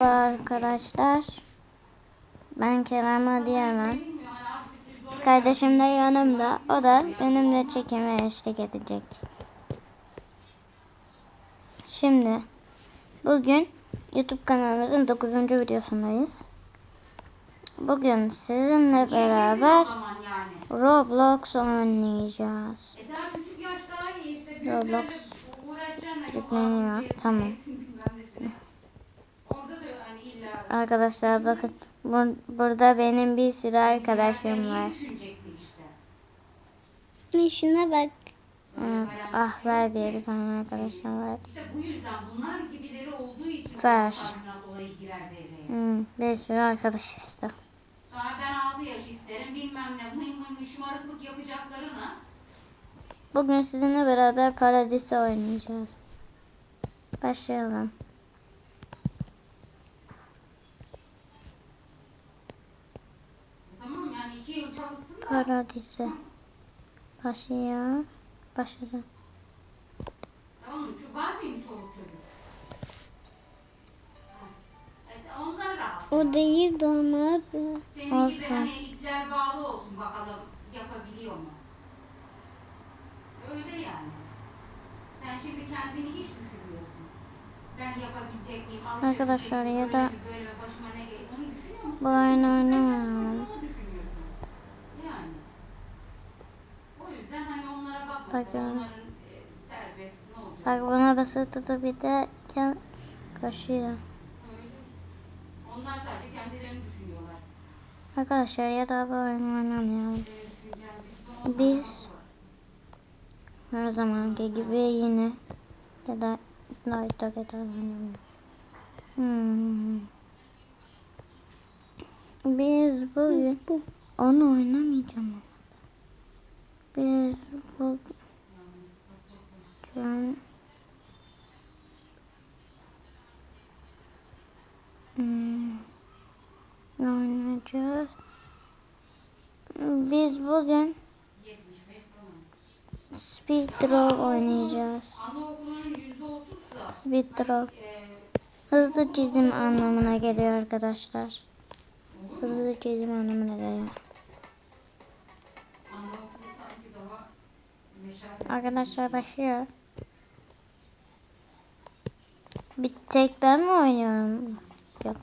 Arkadaşlar ben Kerem Adıyaman. Kardeşim de yanımda. O da benimle çekime eşlik edecek. Şimdi bugün YouTube kanalımızın 9. videosundayız. Bugün sizinle beraber. Roblox oynayacağız. E Roblox yükleniyor. Tamam. kesmeyesin, bilmem nesi. Orada da hani illa Arkadaşlar bakın bur- burada benim bir sürü arkadaşım var. Şuna bak. Evet, ah ver diye bir tane arkadaşım var. İşte bu yüzden bunlar gibileri olduğu için Ver. Hmm, bir sürü arkadaş işte. Daha ben 6 yaş isterim bilmem ne mıy mıy şımarıklık yapacaklarına Bugün sizinle beraber Paradis'i oynayacağız. Başlayalım. tamam yani 2 Paradis'i. Başlıyor. Başladı. tamam? Şu var mıymış çoluk çocuk? Onlar. O değil de abi. Senin gibi Olsun. hani ipler bağlı olsun bakalım yapabiliyor mu? Öyle yani. Sen şimdi kendini hiç düşünmüyorsun. Ben yapabilecek miyim? Arkadaşlar ya Böyle da- bir böyle başıma ne gelir? Onu düşünüyor musun? Bu oyunu oynamıyorum. sadece onu düşünüyorsun. Yani. O yüzden hani onlara bakma. Bak sen ya. Onların e, serbest ne olacak? Bak buna basılı da bir de koşuyor. Onlar sadece kendilerini düşünüyorlar. Arkadaşlar ya da bu oyunu oynamayalım. Biz her zamanki gibi yine ya da Naruto kadar oynayalım. Hmm. Biz bugün onu oynamayacağım ama. Biz bugün hmm, ne oynayacağız? Biz bugün 75 falan. Speed Draw oynayacağız. Speed Draw hızlı çizim anlamına geliyor arkadaşlar. Hızlı çizim anlamına geliyor. Arkadaşlar başlıyor. Bir tek ben mi oynuyorum? Yok.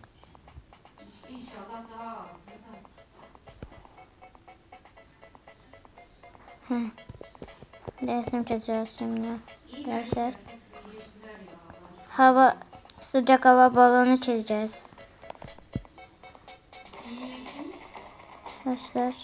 Resim çiziyoruz şimdi. Arkadaşlar. Hava sıcak hava balonu çizeceğiz. Arkadaşlar.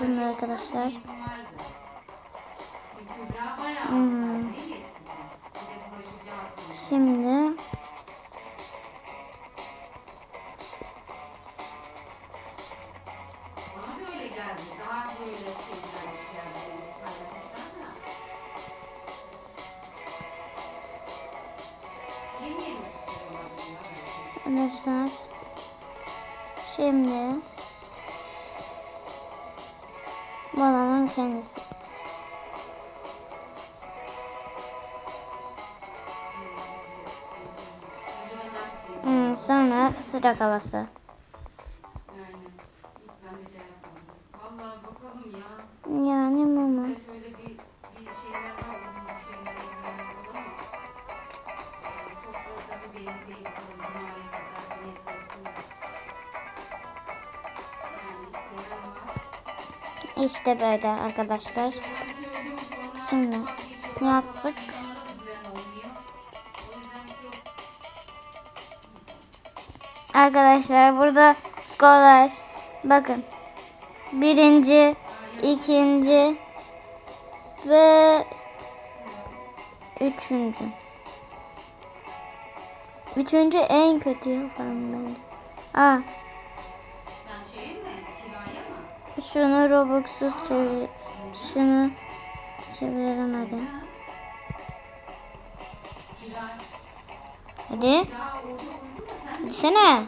Bunu arkadaşlar. Olsun. Yani isteyen var. İşte böyle arkadaşlar. Şimdi yaptık. Arkadaşlar burada skorlar. Bakın. Birinci, ikinci ve üçüncü. Üçüncü en kötü yapan bence. Aa? Şunu Robux'suz çevir. Şunu çevirelim hadi. Hadi. Gitsene.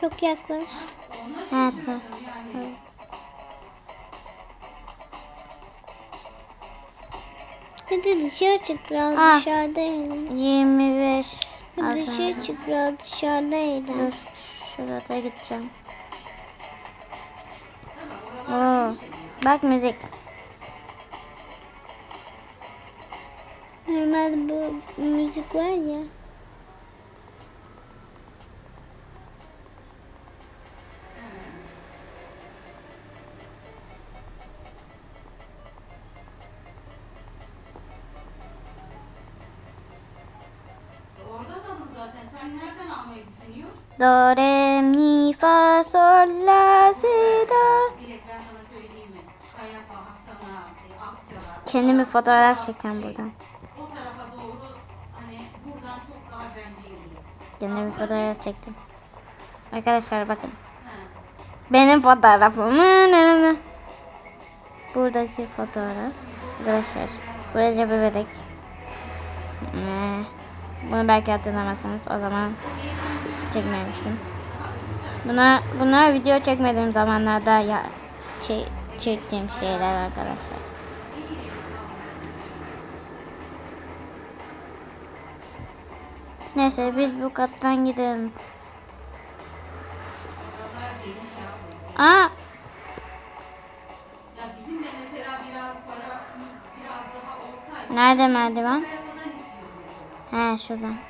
Çok yaklaş. Ha, tamam. Hadi dışarı çık biraz Ah. dışarıda eğlen. 25. Hadi dışarı çık biraz dışarıda eğlen. Dur. Şurada gideceğim. Oo. Bak müzik. Normalde bu müzik var ya. Do, re, mi, fa, sol, la, si, do. Kendimi fotoğraf çekeceğim buradan. Hani. Kendimi fotoğraf çektim. Arkadaşlar bakın. Benim fotoğrafım. Buradaki fotoğraf. Arkadaşlar. Buraya bebek. Bunu belki hatırlamazsınız. O zaman çekmemiştim. Buna, bunlar video çekmediğim zamanlarda ya çe- çektiğim şeyler arkadaşlar. Neyse biz bu kattan gidelim. Aa, nerede merdiven? He şuradan.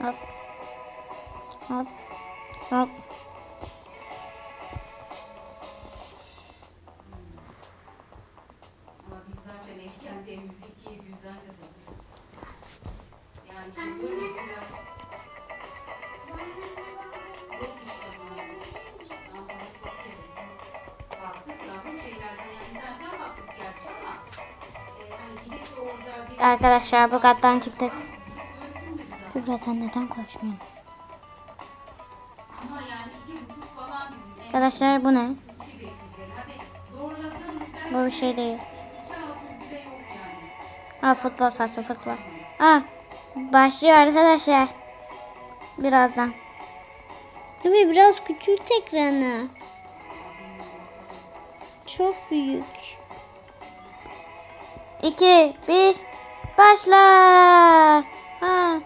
De orada bir Arkadaşlar bu kattan çıktık. Kübra sen neden en Arkadaşlar bu ne? Bu bir şey değil. Aa futbol sahası futbol. Aa başlıyor arkadaşlar. Birazdan. Tabii biraz küçült ekranı. Çok büyük. 2 1 başla. Ha.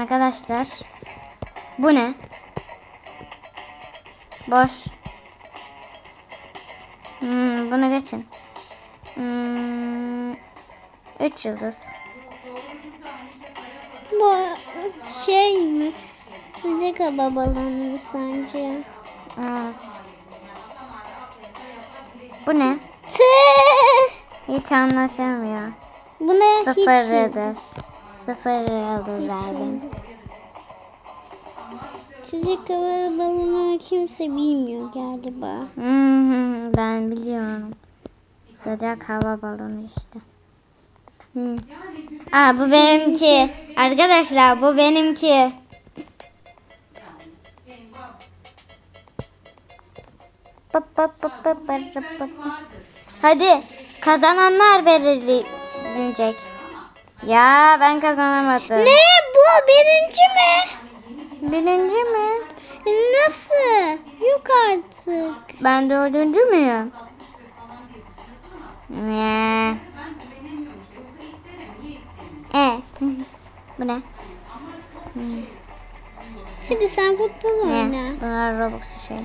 Arkadaşlar bu ne? Boş. Hmm, bunu geçin. Hmm, üç yıldız. Bu şey mi? Sıcak hava balonu sence? Evet. Bu ne? Hiç anlaşılmıyor. Buna Sıfır hiç. Sıfır yıldız verdim. Hava balonu kimse bilmiyor galiba. Hmm, ben biliyorum. Sıcak hava balonu işte. Hmm. Aa bu benimki. Arkadaşlar bu benimki. Hadi kazananlar belirlenecek. Ya ben kazanamadım. Ne bu birinci mi? Birinci mi? Nasıl? Yok artık. Ben dördüncü müyüm? Ne? E. Bu ne? Hadi sen futbol Ne? oyna. Bunlar Roblox'lu şey.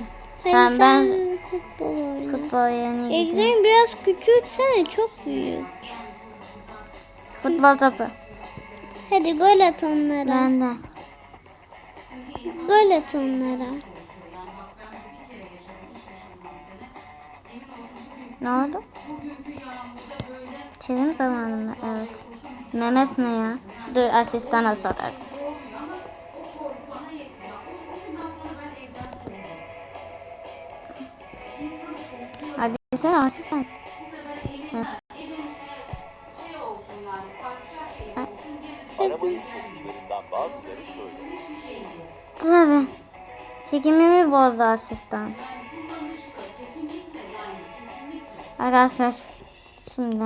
Hadi Tamam, sen ben- futbol oyna. Futbol yerine gidiyorum. Ekran biraz küçültsene çok büyük. Futbol topu. Hadi gol at onlara. Ben de. Gol at onlara. Ne oldu? Çizim zamanı mı? Evet. Memes ne ya? Dur asistana sorar. Hadi sen asistan. Bazıları şöyle. Tabii. Çekimimi bozdu asistan. Arkadaşlar şimdi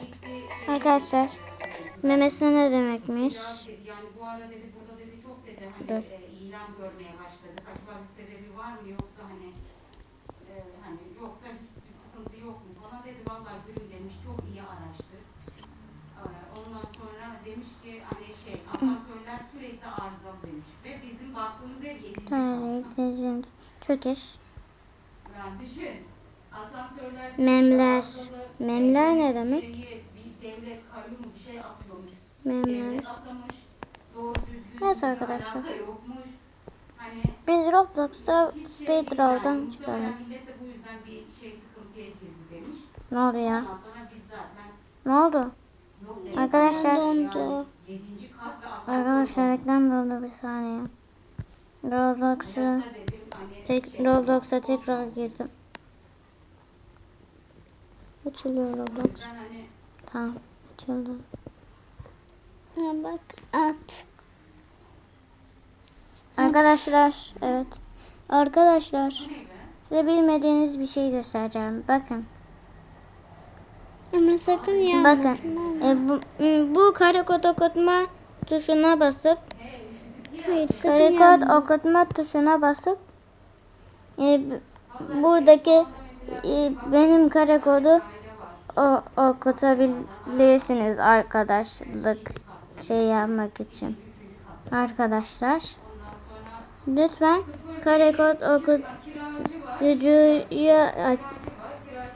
gitti. arkadaşlar memesi ne demekmiş? Çok dedi hani Dur. e, Vallahi gülüm demiş çok iyi araştır. E, Ondan sonra demiş ki hani şey asansörler sürekli arızalı demiş. Ve bizim baktığımız ev 7. kat. Tarih, Türk iş. Yani düşün. Asansörler Memler. arızalı, Memler ne demek? şeyi, Bir devlet kayyum bir şey atıyormuş. Memler. Devlet atlamış. Doğru düzgün Neyse bir arkadaşlar. alaka yokmuş. Hani Biz Roblox'ta hiç şey değil yani. Raw'dan Muhtemelen çıkalım. Millet de bu yüzden bir şey. Ne oldu ya? Ne oldu? Arkadaşlar. Dondu. Arkadaşlar reklam doldu bir saniye. Roblox'u hani tek şey- Roblox'a tekrar girdim. Açılıyor Roblox. Hani Tamam açıldı. Ha bak at. Arkadaşlar evet. Arkadaşlar size bilmediğiniz bir şey göstereceğim. Bakın. Ama sakın ya. Bakın. E, bu, m, bu kare kod okutma tuşuna basıp Hayır kare kod okutma tuşuna basıp e, buradaki e, benim kare kodu o, okutabilirsiniz arkadaşlık şey yapmak için. Arkadaşlar lütfen kare kod okut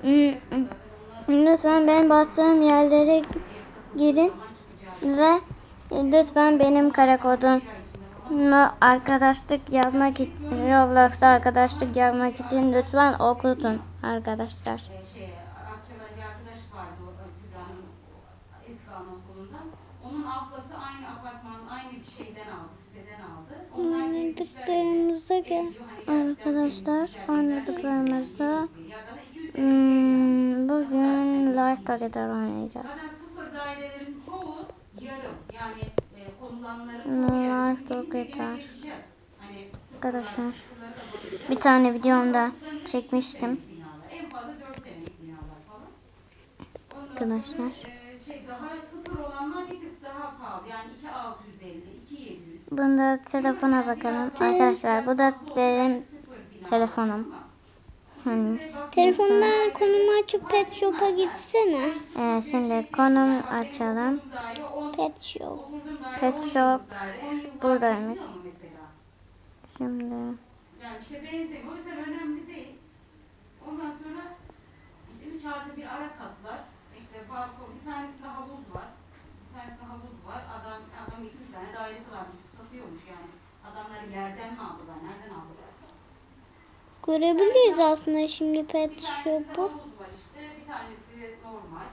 Hmm, lütfen ben bastığım yerlere girin ve lütfen benim kare kodumu arkadaşlık yapmak için Roblox'ta arkadaşlık yapmak için lütfen okutun arkadaşlar. Onun ablası Arkadaşlar gezmişler, anladıklarımızda Ya zaten 200 sene hmm, bugün Life Target'er oynayacağız. Sıfır dairelerin çoğu yarım. Yani e, konulanların çoğu yarım. gene geçeceğiz. Hani Arkadaşlar bir tane videomda çekmiştim. binalar. En fazla 4 senelik binalar falan. Ondan Arkadaşlar. e, şey daha sıfır olanlar bir tık daha pahalı. Yani 2650, 2700. Bunda telefona bakalım. Arkadaşlar bu da benim telefonum. Hani Telefondan konumu açıp pet shop'a gitsene. evet, şimdi konum açalım. Daire 10 Pet shop. Pet 10 shop yıllık daire, 10 yıllık buradaymış. Şimdi Yani işte benzemiyor. O yüzden önemli değil. Ondan sonra işte 3 artı bir ara katlar. İşte balkon, bir tanesinde havuz var. Bir tanesinde havuz var. Adam, adam 2 tane dairesi varmış. Satıyormuş yani. Adamlar yerden mi aldılar, nereden aldılarsa. Görebiliriz aslında şimdi pet shop'u. havuz var işte. Bir tanesi normal.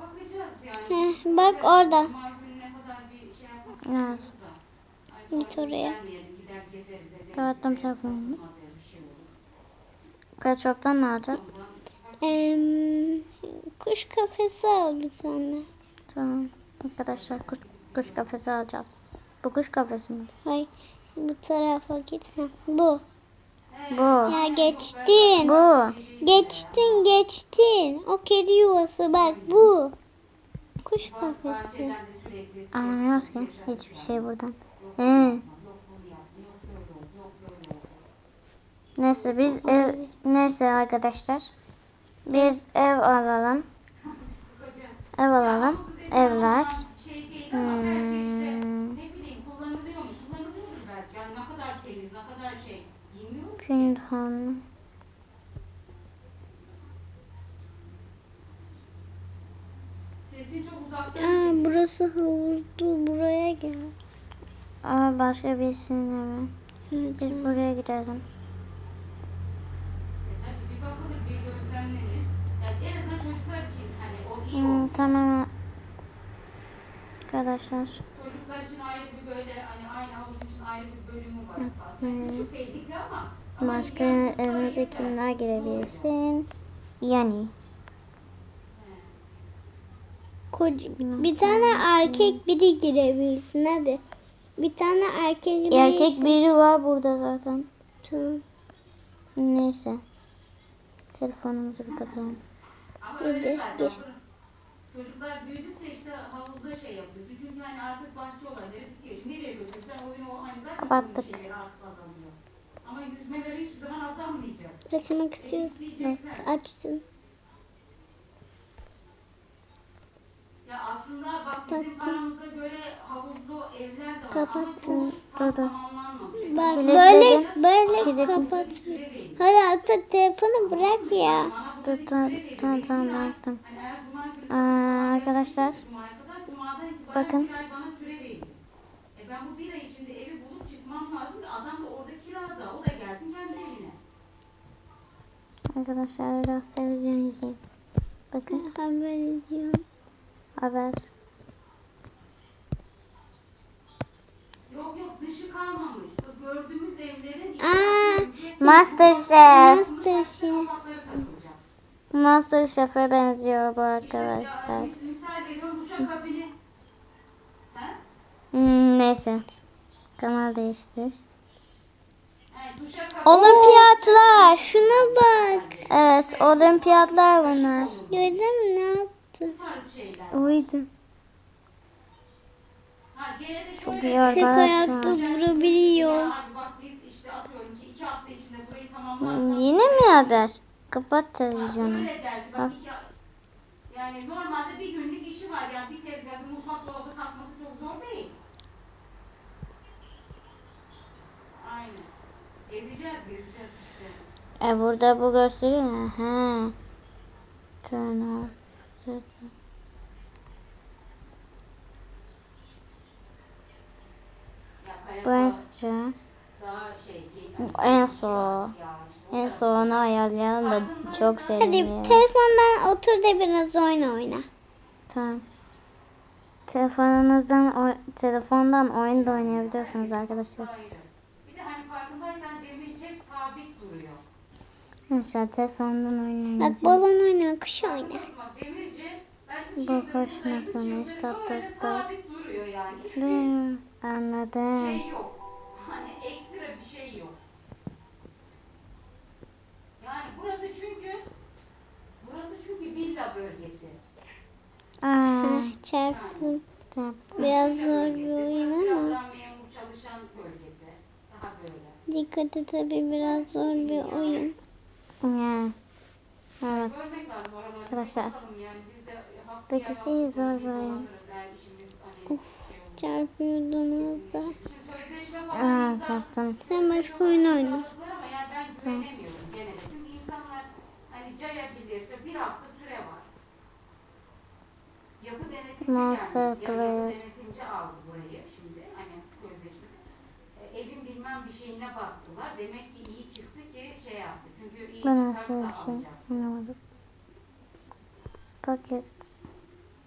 Bakacağız yani. Heh, bak orada. Şey Evet. Git oraya. Kapattım telefonumu. Pet Shop'tan ne alacağız? Em, kuş kafesi al bir tane. Tamam. Arkadaşlar kuş, kuş kafesi alacağız. Bu kuş kafesi mi? Hay bu tarafa git. Bu. Bu. Ya geçtin. Bu. Geçtin geçtin. O kedi yuvası bak bu. Kuş kafesi. Anlamıyoruz ki hiçbir şey buradan. Ee, neyse biz ev neyse arkadaşlar. Biz ev alalım. Ev alalım. Evler. Şey değil ama belki işte Hmm, ne bileyim kullanılıyor mu? Kullanılıyordur belki. Yani ne kadar temiz, ne kadar şey uzakta. Aa, burası havuzdu. Buraya gel. Aa, başka birisinin evi. Evet. Biz buraya gidelim. Hani o iyi Hmm, tamam. Arkadaşlar. Çocuklar için ayrı bir böyle hani aynı havuzun için ayrı bir bölümü var. Aslında küçük belli ki ama Başka evimize kimler girebilirsin? Yani. Koca, bir tane erkek biri girebilsin hadi. Bir tane erkek biri. Erkek biri var burada zaten. Tamam. Neyse. Telefonumuzu kapatalım. Hadi, dur. Çocuklar büyüdükçe işte havuzda şey yapıyorsun. Çünkü hani artık bahçe olayları bitiyor. Nereye götürsen oyunu o hani zaten Kapattık. oyun şeyleri artık azalıyor. Ama yüzmeleri hiçbir zaman azalmayacak. Taşımak istiyorsun. isteyecekler. Açsın. Ya aslında bak bizim paramıza göre havuzlu evler de var Kapattım. tam tamamlanmamış. Bak Kilitledim. böyle böyle Kilitledim. kapat. Değil. Hadi artık telefonu bırak ya. Dur bir tamam tamam tamam bıraktım. Hani eğer cuma günü Aa, arkadaşlar Cuma'ya kadar, Cuma'dan itibaren Bakın. bir ay bana süre veriyor. E ben bu bir ay içinde evi bulup çıkmam lazım ki adam da orada kirada. O da gelsin kendi evine. Arkadaşlar biraz televizyon. Bakın Haber ediyorum. haber. Yok yok dışı kalmamış. Bu gördüğümüz evlerin Aa, Masterchef. Masterchef. Masterchef'e benziyor bu arkadaşlar. Hmm, neyse. Kanal değiştir. Olimpiyatlar. Şuna bak. Evet olimpiyatlar bunlar. Gördün mü ne yaptı? Uydu. Çok iyi Tek arkadaşlar. ayakta durabiliyor. İki hafta içinde burayı Hmm. Yine mi haber? Kapat televizyonu. Öyle dersi bak iki yani normalde bir günlük işi var yani bir tezgah bir mutfak dolabı takması çok zor değil. Aynen. Ezeceğiz gezeceğiz işte. E burada bu gösteriyor ya. He. Turn off. Bu en daha şey Bu en yağışlı. En ayarlayalım da çok Hadi serinleyelim. telefondan otur da biraz oyun oyna. Tamam. Telefonunuzdan o, telefondan oyun da oynayabiliyorsunuz arkadaşlar. Ayrı. Bir de hani farkındaysan demirci hep sabit duruyor. Arkadaşlar telefondan oyun Bak balon oyna, kuş oyna. Bak demirci ben üç Bu buradayım, üç nasılmış, yıldır tatlı böyle tatlı. sabit duruyor yani. Hmm, Anladım. şey yok. Hani ekstra bir şey yok. Yani burası çünkü burası çünkü villa bölgesi. Aa, Heh, çarptın. tamam. Biraz zor bir oyun ama. biraz daha memur çalışan bölgesi. Daha böyle. Dikkat et tabii biraz zor bir oyun. Ya. Evet. Arkadaşlar. Yani Peki şey zor böyle. dolanırız eğer işimiz olur. Çarpıyordun orada. Şimdi sözleşme falan Aa, çarptım. Sen başka oyun oyna. yani gelmiş. Ya, player. evin bilmem bir şeyine baktılar. Demek ki iyi çıktı ki şey yaptı. Çünkü iyi Ben nasıl çıkarsa bir şey anlamadım. Paket.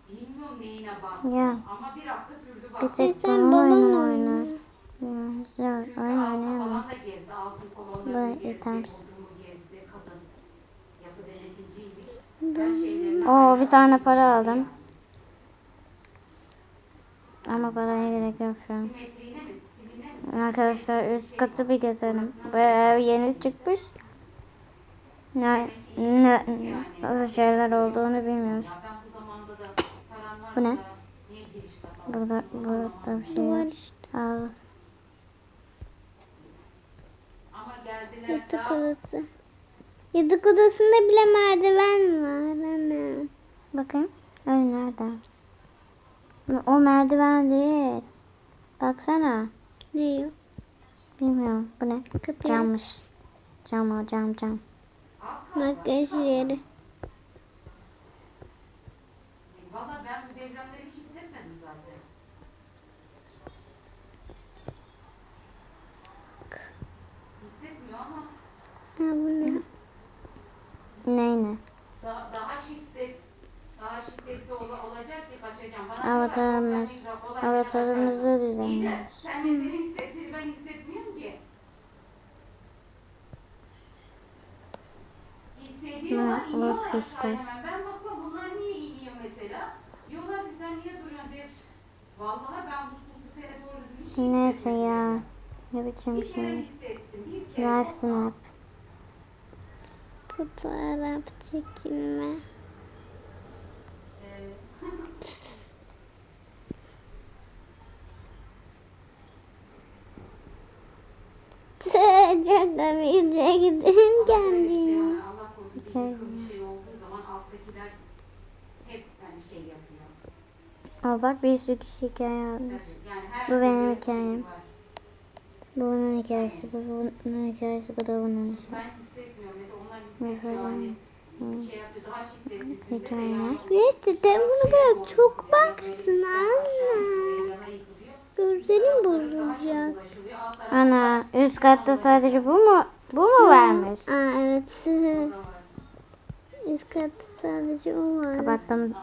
Bilmiyorum neyine baktı. Ya. Ama bir hafta sürdü Bir baktı. tek sen oyna. oynar. Çünkü oyun oynayamam. falan da gezdi. Altın Böyle items. Oo bir tane para aldım. Ama paraya gerek yok şu an. Arkadaşlar üst katı bir gezelim. Bu ev yeni çıkmış. Ne, ne, nasıl şeyler olduğunu bilmiyoruz. Bu ne? Burada, burada bir şey yok. işte. Al. Yatak odası. Yatak odasında bile merdiven var anne. Bakayım. Öyle nerede? O merdiven değil. Baksana. Ne o? Bilmiyorum. Bu ne? Kapı. Cammış. Cam o cam cam. Makyaj yeri. Valla ben bu depremleri hiç hissetmedim zaten. Hissetmiyor ama Ha bu ne? Neyine? daha, daha şiddet daha şiddetli ol, olacak ki kaçacağım. Bana Avatarımız. diyorlar, "Sen bir kolay yere Avatarımızı kaçarsın." İyi de sen de düzenliyoruz. senin hissettiğini ben hissetmiyorum ki. Geliyorlar Hı, iniyorlar aşağıya hemen. Ben bakıyorum bunlar niye iniyor mesela? Diyorlar ki sen niye duruyorsun diye. Vallahi ben bu, bu, bu sene doğru düzgün hiç Neyse hissetmedim. ya. Ne biçim Bir kere şey. hissettim. Bir kere. Life snap. Fotoğraf çekilme. Ee, Çok korusun bir Şey- yıkım bir şey olduğu zaman alttakiler hep yani şey yapıyor. Al bak bir sürü kişi hikaye yazmış. Bu benim hikayem. şey. Bu bunun hikayesi, bu bunun hikayesi, bu da bunun hikayesi. Ben hissetmiyorum. Mesela onlar Mesela hissetmiyor. Hı. şey yapıyor daha şiddetlisinde. Hikaye veya ne? çok- Neyse telefonu bırak çok baktın anne. Gözlerim bozulacak. Ana üst katta sadece bu mu? Bu mu varmış? Aa evet. Üst katta sadece o var. Kapattım.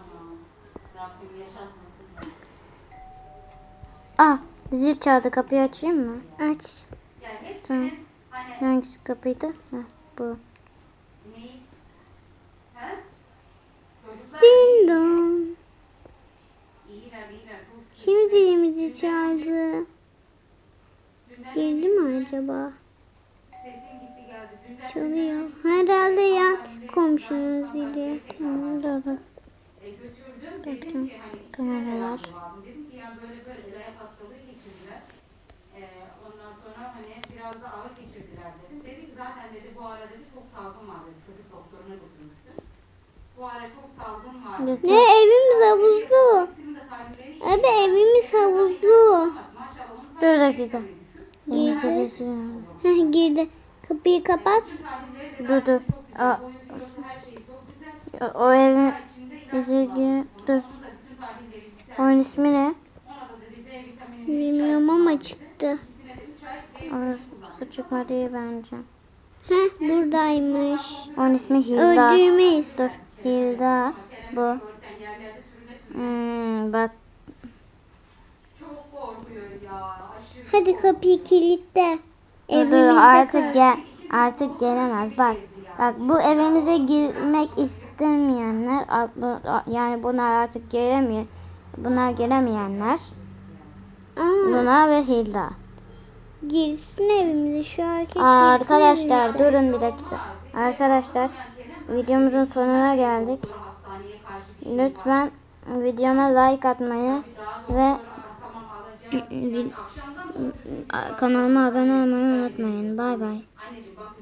Ah zil çaldı kapıyı açayım mı? Aç. Hepsinin hani Hangisi kapıydı? Heh, bu. Ding dong. Kim zilimizi çaldı? Girdi mi acaba? Çalıyor. Herhalde yan komşunun zili. İkisine de Kameralar. ondan sonra hani biraz da ağır geçirdiler dedim. Dedi ki zaten dedi bu ara dedi çok salgın var dedi. Çocuk doktoruna götürmüştüm. Bu ara çok salgın var. dedi. Ne evimiz havuzlu. Abi evimiz havuzlu. Dur dakika. seviyesi var. Heh girdi. Kapıyı kapat. Dur, dur. Aa. O, evin kullanmış. dur. Onun ismi ne? Bilmiyorum ama çıktı. Orası çıkmadı iyi bence. Heh buradaymış. Onun ismi Hilda. Öldürmeyiz. Dur. Hilda. Bu. Hmm, bak. çok korkuyor ya. Aşırı Hadi kapıyı kilitle. Dur, Evimizde artık gel. Artık gelemez. Bak. Bak bu evimize girmek istemeyenler yani bunlar artık gelemiyor. Bunlar gelemeyenler. Aa, Luna ve Hilda. girsin evimize şu erkek Aa, arkadaşlar evimize. durun bir dakika. Arkadaşlar videomuzun sonuna geldik. Lütfen videoma like atmayı ve kanalıma abone olmayı unutmayın. Bay bay.